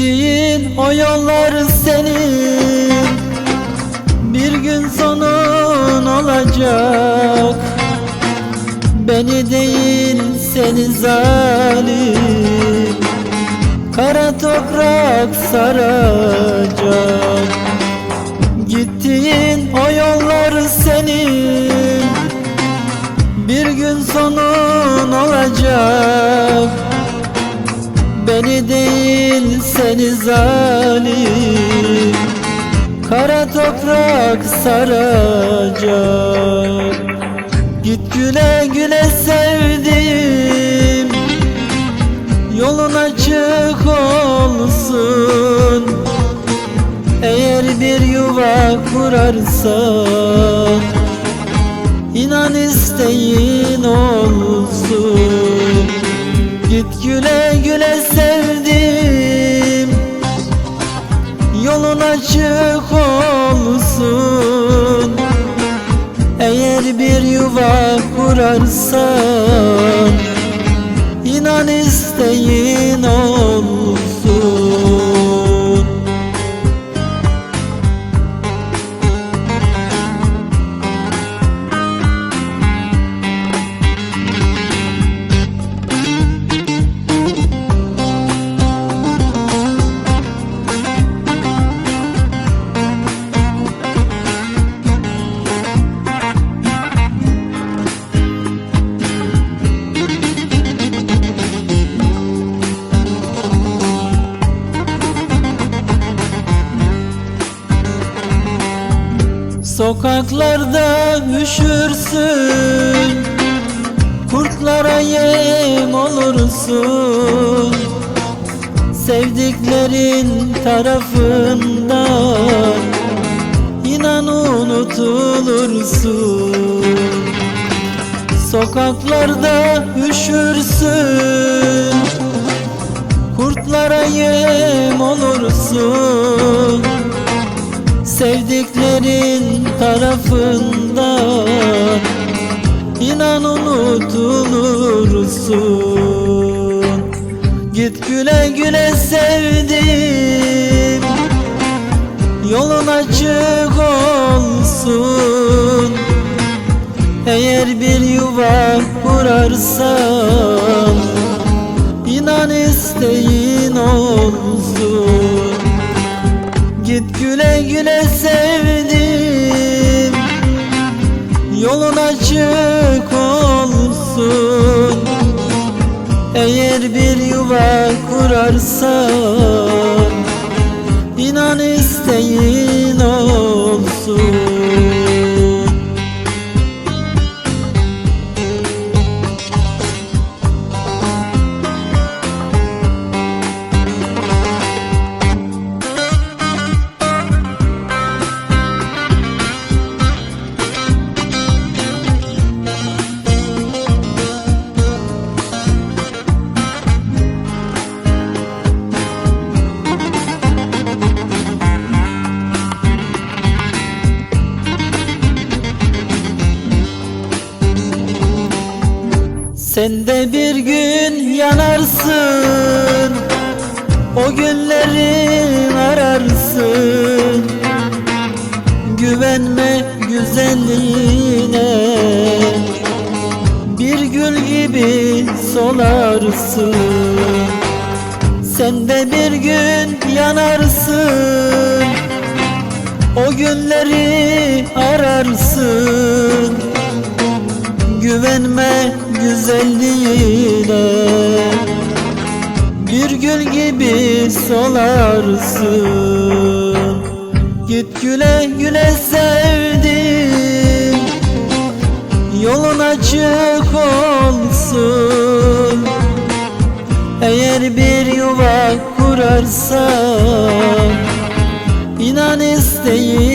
o yollar senin. Bir gün sonun olacak. Beni değil seni zalim. Kara toprak saracak. Gittiğin o yollar senin. Bir gün sonun olacak. Beni değil seni zalim. Kara toprak saracak. Git güle güle sevdiğim Yolun açık olsun. Eğer bir yuva kurarsan İnan isteğin olsun. Git güle güle sevdim Yolun açık olsun. Eğer bir yuva kurarsan İnan isteğin olsun Sokaklarda üşürsün Kurtlara yem olursun. Sevdiklerin tarafından İnan unutulursun. Sokaklarda üşürsün Kurtlara yem olursun Sevdiklerin tarafından İnan unutulursun. Git güle güle sevdim Yolun açık olsun. Eğer bir yuva kurarsan İnan isteğin olsun Git güle güle sevdim. Yolun açık olsun. Eğer bir yuva kurarsan İnan isteğin Sen de bir gün yanarsın O günlerin ararsın. Güvenme güzelliğine Bir gül gibi solarsın. Sen de bir gün yanarsın O günleri ararsın. Güvenme güzelliğine Bir gül gibi solarsın. Git güle güle sevdim Yolun açık olsun. Eğer bir yuva kurarsan İnan isteğin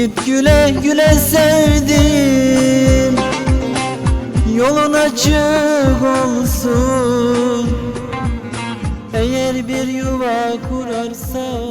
Git güle güle sevdim. Yolun açık olsun. Eğer bir yuva kurarsan